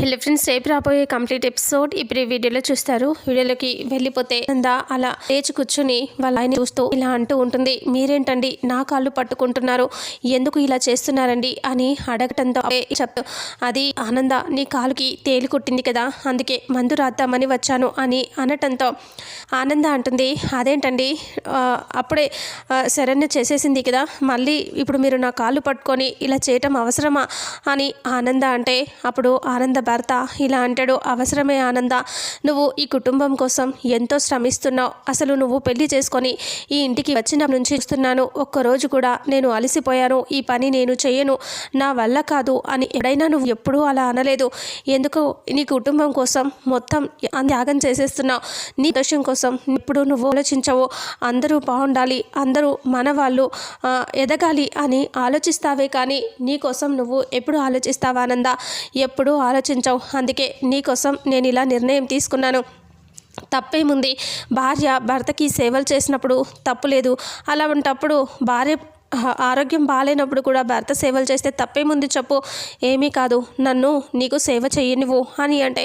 Hello friends రేపు రాబోయే complete episode ఇప్పుడు ఈ వీడియోలో చూస్తారు. వీడియోలోకి వెళ్ళిపోతే నంద అలా లేచి కూర్చుని వాళ్ళ ఆయన చూస్తూ ఇలా అంటూ ఉంటుంది. మీరేంటండి? నా కాళ్ళు పట్టుకుంటున్నారు. ఎందుకు ఇలా చేస్తున్నారండి? అని అడగటంతో చెప్తూ అది ఆనంద నీ కాలుకి తేలి కొట్టింది కదా అందుకే మందు రాద్దామని వచ్చాను అని అనటంతో ఆనంద అంటుంది అదేంటండి? అప్పుడే శరణ్య చేసేసింది కదా మళ్ళీ ఇప్పుడు మీరు నా కాళ్ళు పట్టుకొని ఇలా చేయటం అవసరమా? అని ఆనంద అంటే అప్పుడు ఆనంద భర్త. ఇలా అంటాడు అవసరమే ఆనంద నువ్వు ఈ కుటుంబం కోసం ఎంతో శ్రమిస్తున్నావు. అసలు నువ్వు పెళ్ళి చేసుకొని ఈ ఇంటికి వచ్చిన నుంచి చూస్తున్నాను. ఒక్కరోజు కూడా నేను అలసిపోయాను. ఈ పని నేను చేయను. నా వల్ల కాదు అని ఎప్పుడైనా నువ్వు ఎప్పుడూ అలా అనలేదు. ఎందుకు? నీ కుటుంబం కోసం మొత్తం త్యాగం చేసేస్తున్నావు. నీ దోషం కోసం ఇప్పుడు నువ్వు ఆలోచించవు. అందరూ బాగుండాలి. అందరూ మన వాళ్ళు ఎదగాలి అని ఆలోచిస్తావే కానీ నీ కోసం నువ్వు ఎప్పుడు ఆలోచిస్తావా ఆనంద? ఎప్పుడూ ఆలోచించవు. అందుకే నీకోసం నేను ఇలా నిర్ణయం తీసుకున్నాను. తప్పేముంది? భార్య భర్తకి సేవలు చేసినప్పుడు తప్పు లేదు. అలా ఉంటప్పుడు భార్య ఆరోగ్యం బాగాలేనప్పుడు కూడా భర్త సేవలు చేస్తే తప్పేముంది చెప్పు. ఏమీ కాదు నన్ను నీకు సేవ చేయనివ్వు అని అంటే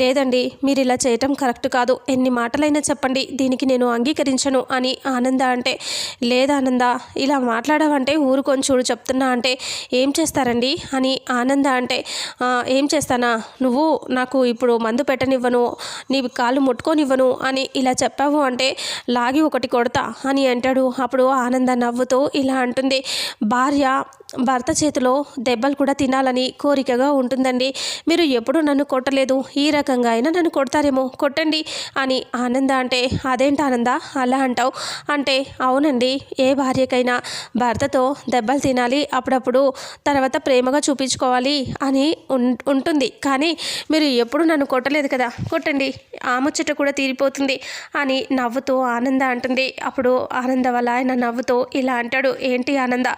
లేదండి మీరు ఇలా చేయటం కరెక్ట్ కాదు. ఎన్ని మాటలైనా చెప్పండి దీనికి నేను అంగీకరించను అని ఆనంద అంటే లేదానంద ఇలా మాట్లాడవంటే ఊరుకొని చూడు చెప్తున్నా అంటే ఏం చేస్తారండి అని ఆనంద అంటే ఏం చేస్తానా? నువ్వు నాకు ఇప్పుడు మందు పెట్టనివ్వను నీ కాళ్ళు ముట్టుకోనివ్వను అని ఇలా చెప్పావు అంటే లాగి ఒకటి కొడతా అని అంటాడు. అప్పుడు ఆనంద నవ్వుతూ ఇలా అంటుంది. భార్య భర్త చేతిలో దెబ్బలు కూడా తినాలని కోరికగా ఉంటుందండి. మీరు ఎప్పుడు నన్ను కొట్టలేదు. ఈ రకంగా అయినా నన్ను కొడతారేమో. కొట్టండి అని ఆనంద అంటే అదేంటి ఆనంద? అలా అంటావు? అంటే అవునండి. ఏ భార్యకైనా భర్తతో దెబ్బలు తినాలి. అప్పుడప్పుడు తర్వాత ప్రేమగా చూపించుకోవాలి అని ఉం- ఉంటుంది. కానీ మీరు ఎప్పుడు నన్ను కొట్టలేదు కదా. కొట్టండి. ఆ ముచ్చట కూడా తీరిపోతుంది అని నవ్వుతూ ఆనంద అంటుంది. అప్పుడు ఆనంద వల్ల ఆయన నవ్వుతూ ఇలా అంటాడు. ఏంటి ఆనంద?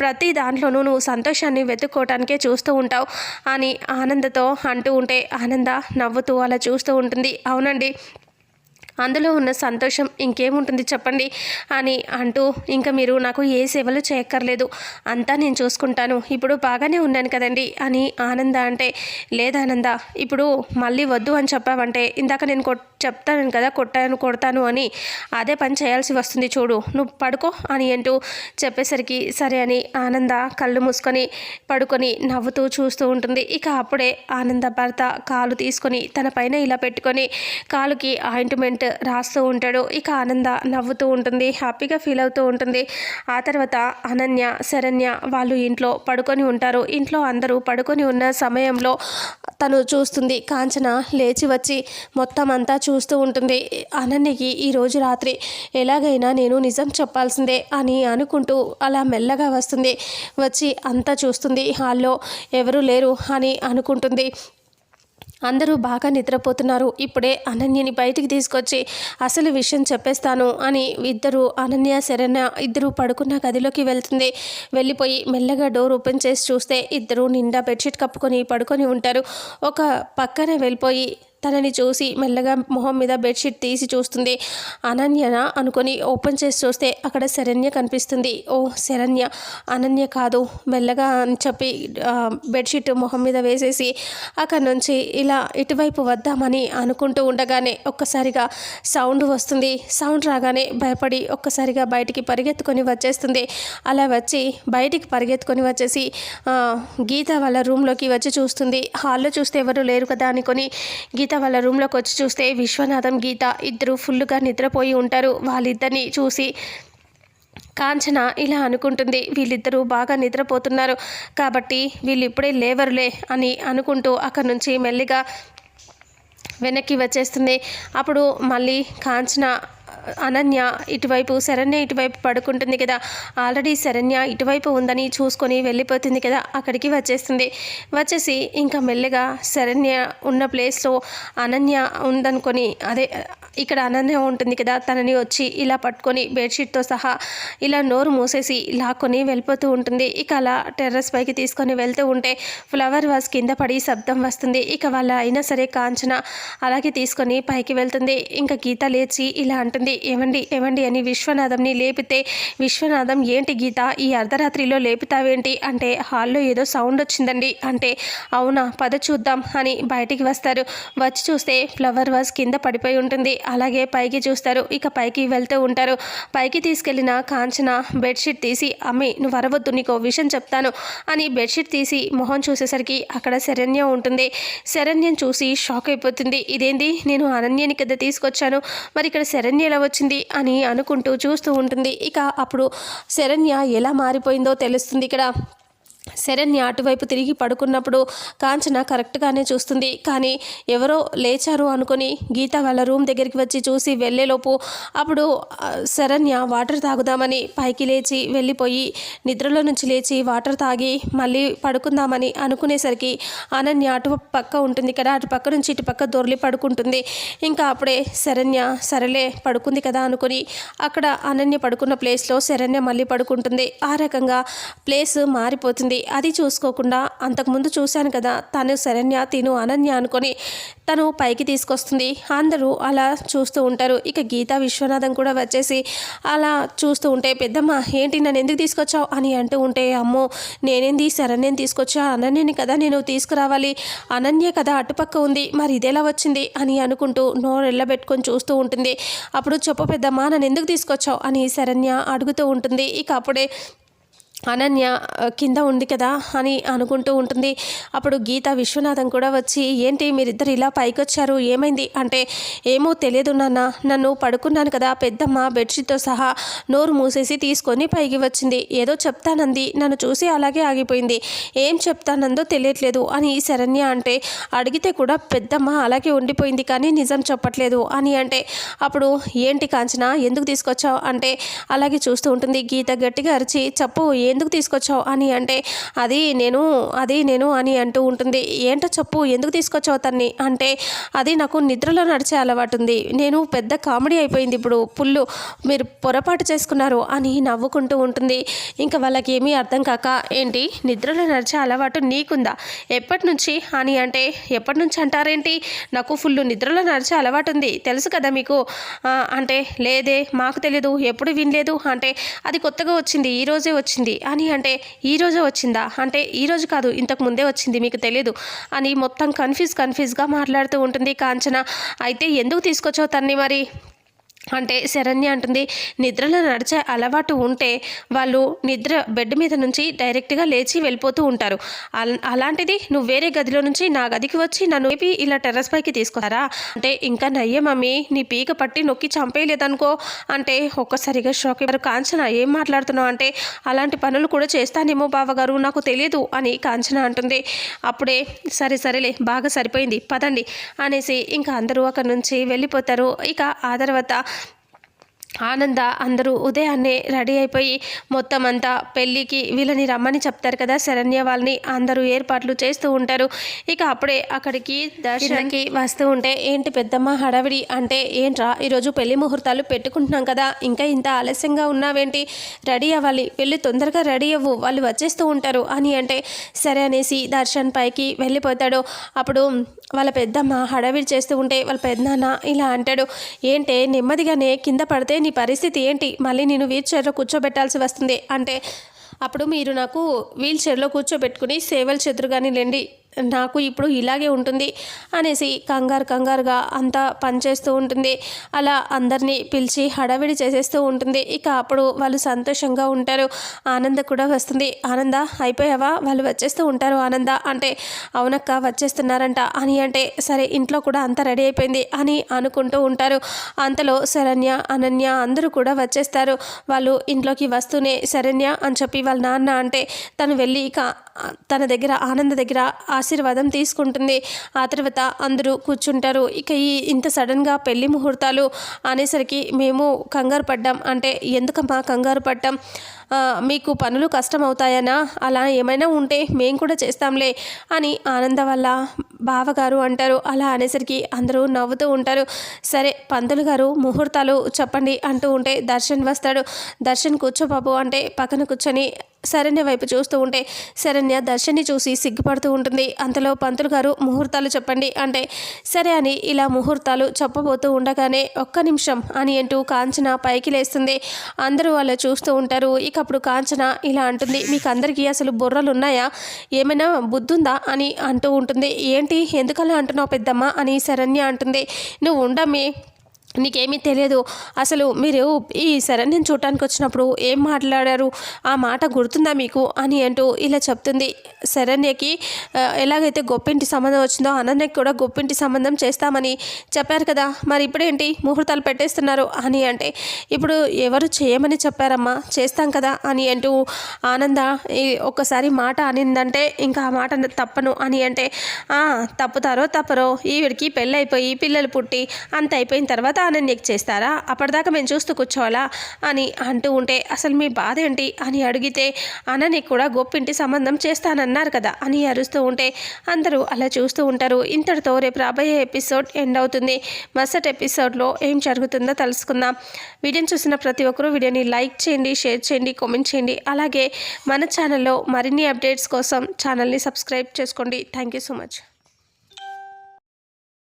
ప్రతి దాంట్లోనూ నువ్వు సంతోషాన్ని వెతుక్కోవటానికే చూస్తూ ఉంటావు అని ఆనందతో అంటూ ఉంటే ఆనంద నవ్వుతూ అలా చూస్తూ ఉంటుంది. అవునండి. అందులో ఉన్న సంతోషం ఇంకేముంటుంది చెప్పండి? అని అంటూ ఇంకా మీరు నాకు ఏ సేవలు చేయక్కర్లేదు. అంతా నేను చూసుకుంటాను. ఇప్పుడు బాగానే ఉన్నాను కదండి? అని ఆనంద అంటే లేదానంద ఇప్పుడు మళ్ళీ వద్దు అని చెప్పావంటే ఇందాక నేను కొట్ చెప్తాను కదా కొట్టాను కొడతాను అని అదే పని చేయాల్సి వస్తుంది చూడు. నువ్వు పడుకో అని అంటూ చెప్పేసరికి సరే అని ఆనంద కళ్ళు మూసుకొని పడుకొని నవ్వుతూ చూస్తూ ఉంటుంది. ఇక అప్పుడే ఆనంద భర్త కాలు తీసుకొని తన పైన ఇలా పెట్టుకొని కాలుకి ఆయింట్మెంట్ రాస్తూ ఉంటాడు. ఇక ఆనంద నవ్వుతూ ఉంటుంది హ్యాపీగా ఫీల్ అవుతూ ఉంటుంది. ఆ తర్వాత అనన్య శరణ్య వాళ్ళు ఇంట్లో పడుకొని ఉంటారు. ఇంట్లో అందరూ పడుకొని ఉన్న సమయంలో తను చూస్తుంది. కాంచన లేచి వచ్చి మొత్తం అంతా చూస్తూ ఉంటుంది. అనన్యకి ఈరోజు రాత్రి ఎలాగైనా నేను నిజం చెప్పాల్సిందే అని అనుకుంటూ అలా మెల్లగా వస్తుంది. వచ్చి అంతా చూస్తుంది. హాల్లో ఎవరు లేరు అని అనుకుంటుంది. అందరూ బాగా నిద్రపోతున్నారు. ఇప్పుడే అనన్యని బయటికి తీసుకొచ్చి అసలు విషయం చెప్పేస్తాను అని ఇద్దరు అనన్య శరణ్య ఇద్దరు పడుకున్న గదిలోకి వెళ్తుంది. వెళ్ళిపోయి మెల్లగా డోర్ ఓపెన్ చేసి చూస్తే ఇద్దరు నిండా బెడ్షీట్ కప్పుకొని పడుకొని ఉంటారు. ఒక పక్కనే వెళ్ళిపోయి తనని చూసి మెల్లగా మొహం మీద బెడ్షీట్ తీసి చూస్తుంది. అనన్యనా అనుకొని ఓపెన్ చేసి చూస్తే అక్కడ శరణ్య కనిపిస్తుంది. ఓ శరణ్య! అనన్య కాదు. మెల్లగా అని చెప్పి బెడ్షీట్ మొహం మీద వేసేసి అక్కడ నుంచి ఇలా ఇటువైపు వద్దామని అనుకుంటూ ఉండగానే ఒక్కసారిగా సౌండ్ వస్తుంది. సౌండ్ రాగానే భయపడి ఒక్కసారిగా బయటికి పరిగెత్తుకొని వచ్చేస్తుంది. అలా వచ్చి బయటికి పరిగెత్తుకొని వచ్చేసి గీత వాళ్ళ రూమ్లోకి వచ్చి చూస్తుంది. హాల్లో చూస్తే ఎవరు లేరు కదా అనుకొని గీత వాళ్ళ రూమ్లోకి వచ్చి చూస్తే విశ్వనాథం గీత ఇద్దరు ఫుల్గా నిద్రపోయి ఉంటారు. వాళ్ళిద్దరిని చూసి కాంచన ఇలా అనుకుంటుంది. వీళ్ళిద్దరూ బాగా నిద్రపోతున్నారు. కాబట్టి వీళ్ళు ఇప్పుడే లేవరులే అని అనుకుంటూ అక్కడి నుంచి మెల్లిగా వెనక్కి వచ్చేస్తుంది. అప్పుడు మళ్ళీ కాంచన అనన్య ఇటువైపు శరణ్య ఇటువైపు పడుకుంటుంది కదా. ఆల్రెడీ శరణ్య ఇటువైపు ఉందని చూసుకొని వెళ్ళిపోతుంది కదా. అక్కడికి వచ్చేస్తుంది. వచ్చేసి ఇంకా మెల్లగా శరణ్య ఉన్న ప్లేస్లో అనన్య ఉందనుకొని అదే ఇక్కడ అనన్య ఉంటుంది కదా తనని వచ్చి ఇలా పట్టుకొని బెడ్షీట్తో సహా ఇలా నోరు మూసేసి లాక్కొని వెళ్ళిపోతూ ఉంటుంది. ఇక అలా టెర్రస్ పైకి తీసుకొని వెళ్తూ ఉంటే ఫ్లవర్ వాస్ కింద పడి శబ్దం వస్తుంది. ఇక వాళ్ళ అయినా సరే కాంచన అలాగే తీసుకొని పైకి వెళ్తుంది. ఇంకా గీత లేచి ఇలా అంటుంది. ఏమండి ఏమండి అని విశ్వనాథంని లేపితే విశ్వనాథం ఏంటి గీత? ఈ అర్ధరాత్రిలో లేపుతావేంటి? అంటే హాల్లో ఏదో సౌండ్ వచ్చిందండి. అంటే అవునా పద చూద్దాం అని బయటికి వస్తారు. వచ్చి చూస్తే ఫ్లవర్ వాజ్ కింద పడిపోయి ఉంటుంది. అలాగే పైకి చూస్తారు. ఇక పైకి వెళ్తూ ఉంటారు. పైకి తీసుకెళ్ళిన కాంచన బెడ్షీట్ తీసి అమ్మి నువ్వు వరవద్దు నీకు విషయం చెప్తాను అని బెడ్షీట్ తీసి మొహం చూసేసరికి అక్కడ శరణ్య ఉంటుంది. శరణ్యం చూసి షాక్ అయిపోతుంది. ఇదేంది? నేను అనన్యని కదా తీసుకొచ్చాను. మరి ఇక్కడ శరణ్య ఎలా వచ్చింది అని అనుకుంటూ చూస్తూ ఉంటుంది. ఇక అప్పుడు శరణ్య ఎలా మారిపోయిందో తెలుస్తుంది. ఇక్కడ శరణ్య అటువైపు తిరిగి పడుకున్నప్పుడు కాంచన కరెక్ట్గానే చూస్తుంది. కానీ ఎవరో లేచారు అనుకొని గీత వాళ్ళ రూమ్ దగ్గరికి వచ్చి చూసి వెళ్ళేలోపు అప్పుడు శరణ్య వాటర్ తాగుదామని పైకి లేచి వెళ్ళిపోయి నిద్రలో నుంచి లేచి వాటర్ తాగి మళ్ళీ పడుకుందామని అనుకునేసరికి అనన్య అటు పక్క ఉంటుంది కదా అటు పక్క నుంచి ఇటు పక్క దొరలి పడుకుంటుంది. ఇంకా అప్పుడే శరణ్య సరలే పడుకుంది కదా అనుకుని అక్కడ అనన్య పడుకున్న ప్లేస్లో శరణ్య మళ్ళీ పడుకుంటుంది. ఆ రకంగా ప్లేస్ మారిపోతుంది. అది చూసుకోకుండా అంతకుముందు చూశాను కదా తను శరణ్య తిను అనన్య అనుకొని తను పైకి తీసుకొస్తుంది. అందరూ అలా చూస్తూ ఉంటారు. ఇక గీతా విశ్వనాథం కూడా వచ్చేసి అలా చూస్తూ ఉంటే పెద్దమ్మ ఏంటి నన్ను ఎందుకు తీసుకొచ్చావు? అని అంటూ ఉంటే అమ్మో నేనేంది? శరణ్యం తీసుకొచ్చా? అనన్యని కదా నేను తీసుకురావాలి. అనన్య కదా అటుపక్క ఉంది. మరి ఇదేలా వచ్చింది? అని అనుకుంటూ నోరు ఎల్లబెట్టుకొని చూస్తూ ఉంటుంది. అప్పుడు చెప్పు పెద్దమ్మ నన్ను ఎందుకు తీసుకొచ్చావు? అని శరణ్య అడుగుతూ ఉంటుంది. ఇక అప్పుడే అనన్య కింద ఉంది కదా అని అనుకుంటూ ఉంటుంది. అప్పుడు గీత విశ్వనాథం కూడా వచ్చి ఏంటి మీరిద్దరు ఇలా పైకొచ్చారు? ఏమైంది? అంటే ఏమో తెలియదు నాన్న. నన్ను పడుకున్నాను కదా పెద్దమ్మ బెడ్షీట్తో సహా నోరు మూసేసి తీసుకొని పైకి వచ్చింది. ఏదో చెప్తానంది. నన్ను చూసి అలాగే ఆగిపోయింది. ఏం చెప్తానందో తెలియట్లేదు అని శరణ్య అంటే అడిగితే కూడా పెద్దమ్మ అలాగే ఉండిపోయింది కానీ నిజం చెప్పట్లేదు అని అంటే అప్పుడు ఏంటి కాంచన? ఎందుకు తీసుకొచ్చావు? అంటే అలాగే చూస్తూ ఉంటుంది. గీత గట్టిగా అరిచి చెప్పు ఎందుకు తీసుకొచ్చావు అని అంటే అది నేను అది నేను అని అంటూ ఉంటుంది. ఏంటో చెప్పు ఎందుకు తీసుకొచ్చావు తన్ని? అంటే అది నాకు నిద్రలో నడిచే అలవాటు ఉంది. నేను పెద్ద కామెడీ అయిపోయింది ఇప్పుడు. పుల్లు మీరు పొరపాటు చేసుకున్నారు అని నవ్వుకుంటూ ఉంటుంది. ఇంకా వాళ్ళకి ఏమీ అర్థం కాక ఏంటి నిద్రలో నడిచే అలవాటు నీకుందా? ఎప్పటి నుంచి అని అంటే ఎప్పటి నుంచి అంటారేంటి? నాకు ఫుల్ నిద్రలో నడిచే అలవాటు ఉంది. తెలుసు కదా మీకు? అంటే లేదే మాకు తెలీదు ఎప్పుడు వినలేదు. అంటే అది కొత్తగా వచ్చింది ఈరోజే వచ్చింది. అని అంటే ఈరోజు వచ్చిందా? అంటే ఈ రోజు కాదు ఇంతకు ముందే వచ్చింది మీకు తెలియదు అని మొత్తం కన్ఫ్యూజ్ కన్ఫ్యూజ్గా మాట్లాడుతూ ఉంటుంది కాంచన. అయితే ఎందుకు తీసుకొచ్చావు తన్ని మరి? అంటే శరణ్య అంటుంది నిద్రలో నడిచే అలవాటు ఉంటే వాళ్ళు నిద్ర బెడ్ మీద నుంచి డైరెక్ట్గా లేచి వెళ్ళిపోతూ ఉంటారు. అలాంటిది నువ్వు వేరే గదిలో నుంచి నా గదికి వచ్చి నన్ను ఏపి ఇలా టెర్రస్ పైకి తీసుకున్నారా అంటే ఇంకా నయ్యే మమ్మీ నీ పీక పట్టి నొక్కి చంపేయలేదనుకో అంటే ఒక్కసారిగా షాక్ అయ్యారు కాంచన ఏం మాట్లాడుతున్నావు? అంటే అలాంటి పనులు కూడా చేస్తానేమో బావగారు నాకు తెలియదు అని కాంచన అంటుంది. అప్పుడే సరే సరేలే బాగా సరిపోయింది పదండి అనేసి ఇంకా అందరూ అక్కడి నుంచి వెళ్ళిపోతారు. ఇక ఆ తర్వాత ఆనంద అందరూ ఉదయాన్నే రెడీ అయిపోయి మొత్తం అంతా పెళ్ళికి వీళ్ళని రమ్మని చెప్తారు కదా. శరణ్య వాళ్ళని అందరూ ఏర్పాట్లు చేస్తూ ఉంటారు. ఇక అప్పుడే అక్కడికి దర్శనకి వస్తూ ఉంటే ఏంటి పెద్దమ్మ హడావిడి అంటే ఏంట్రా ఈరోజు పెళ్ళి ముహూర్తాలు పెట్టుకుంటున్నాం కదా. ఇంకా ఇంత ఆలస్యంగా ఉన్నావేంటి? రెడీ అవ్వాలి. వెళ్ళి తొందరగా రెడీ అవ్వు. వాళ్ళు వచ్చేస్తూ ఉంటారు అని అంటే సరే అనేసి దర్శన్ పైకి వెళ్ళిపోతాడు. అప్పుడు వాళ్ళ పెద్దమ్మ హడావిడి చేస్తూ ఉంటే వాళ్ళ పెద్దనాన్న ఇలా అంటాడు ఏంటే నెమ్మదిగానే కింద పడితే నీ పరిస్థితి ఏంటి? మళ్ళీ నేను వీల్ చైర్లో కూర్చోబెట్టాల్సి వస్తుంది. అంటే అప్పుడు మీరు నాకు వీల్ చైర్లో కూర్చోబెట్టుకుని సేవలు చెదురుగాని లేండి నాకు ఇప్పుడు ఇలాగే ఉంటుంది అనేసి కంగారు కంగారుగా అంతా పనిచేస్తూ ఉంటుంది. అలా అందరినీ పిలిచి హడావిడి చేసేస్తూ ఉంటుంది. ఇక అప్పుడు వాళ్ళు సంతోషంగా ఉంటారు. ఆనంద కూడా వస్తుంది. ఆనంద అయిపోయావా? వాళ్ళు వచ్చేస్తూ ఉంటారు ఆనంద. అంటే అవునక్క వచ్చేస్తున్నారంట. అని అంటే సరే ఇంట్లో కూడా అంతా రెడీ అయిపోయింది అని అనుకుంటూ ఉంటారు. అంతలో శరణ్య అనన్య అందరూ కూడా వచ్చేస్తారు. వాళ్ళు ఇంట్లోకి వస్తూనే శరణ్య అని చెప్పి వాళ్ళ నాన్న అంటే తను వెళ్ళి ఇక తన దగ్గర ఆనంద దగ్గర ఆశీర్వాదం తీసుకుంటుంది. ఆ తర్వాత అందరూ కూర్చుంటారు. ఇక ఈ ఇంత సడన్గా పెళ్ళి ముహూర్తాలు అనేసరికి మేము కంగారు పడ్డాం. అంటే ఎందుకమ్మా కంగారు పడ్డాం? మీకు పనులు కష్టం అవుతాయనా అలా ఏమైనా ఉంటే మేము కూడా చేస్తాంలే అని ఆనంద వల్ల బావగారు అంటారు. అలా అనేసరికి అందరూ నవ్వుతూ ఉంటారు. సరే పంతులు గారు ముహూర్తాలు చెప్పండి అంటూ ఉంటే దర్శన్ వస్తాడు. దర్శన్ కూర్చో బాబు అంటే పక్కన కూర్చొని శరణ్య వైపు చూస్తూ ఉంటే శరణ్య దర్శన్ని చూసి సిగ్గుపడుతూ ఉంటుంది. అంతలో పంతులు గారు ముహూర్తాలు చెప్పండి అంటే సరే అని ఇలా ముహూర్తాలు చెప్పబోతూ ఉండగానే ఒక్క నిమిషం అని అంటూ కాంచన పైకి లేస్తుంది. అందరూ అలా చూస్తూ ఉంటారు. ఇక అప్పుడు కాంచన ఇలా అంటుంది మీకు అందరికీ అసలు బుర్రలు ఉన్నాయా ఏమైనా బుద్ధుందా? అని అంటూ ఉంటుంది. ఏంటి? ఎందుకలా అంటున్నావు పెద్దమ్మ? అని శరణ్య అంటుంది. నువ్వు ఉండమే నీకేమీ తెలియదు అసలు మీరు ఈ శరణ్యం చూడటానికి వచ్చినప్పుడు ఏం మాట్లాడారు? ఆ మాట గుర్తుందా మీకు? అని అంటూ ఇలా చెప్తుంది. శరణ్యకి ఎలాగైతే గొప్పింటి సంబంధం వచ్చిందో అనన్యకి కూడా గొప్పింటి సంబంధం చేస్తామని చెప్పారు కదా. మరి ఇప్పుడేంటి? ముహూర్తాలు పెట్టేస్తున్నారు అని అంటే ఇప్పుడు ఎవరు చేయమని చెప్పారమ్మా? చేస్తాం కదా అని అంటూ ఆనంద ఈ ఒక్కసారి మాట అనిందంటే ఇంకా ఆ మాట తప్పను అని అంటే తప్పుతారో తప్పరో ఈవిడికి పెళ్ళైపోయి పిల్లలు పుట్టి అంత అయిపోయిన తర్వాత అనన్యకి చేస్తారా? అప్పటిదాకా మేము చూస్తూ కూర్చోవాలా అని అంటూ ఉంటే అసలు మీ బాధ ఏంటి? అని అడిగితే అనన్యకి కూడా గొప్పింటి సంబంధం చేస్తానన్నారు కదా? అని అరుస్తూ ఉంటే అందరూ అలా చూస్తూ ఉంటారు. ఇంతటితో రేపు రాబోయే ఎపిసోడ్ ఎండ్ అవుతుంది. మరుసటి ఎపిసోడ్లో ఏం జరుగుతుందో తెలుసుకుందాం. వీడియోని చూసిన ప్రతి ఒక్కరూ వీడియోని లైక్ చేయండి షేర్ చేయండి కామెంట్ చేయండి. అలాగే మన ఛానల్లో మరిన్ని అప్డేట్స్ కోసం ఛానల్ని సబ్స్క్రైబ్ చేసుకోండి. Thank you so much.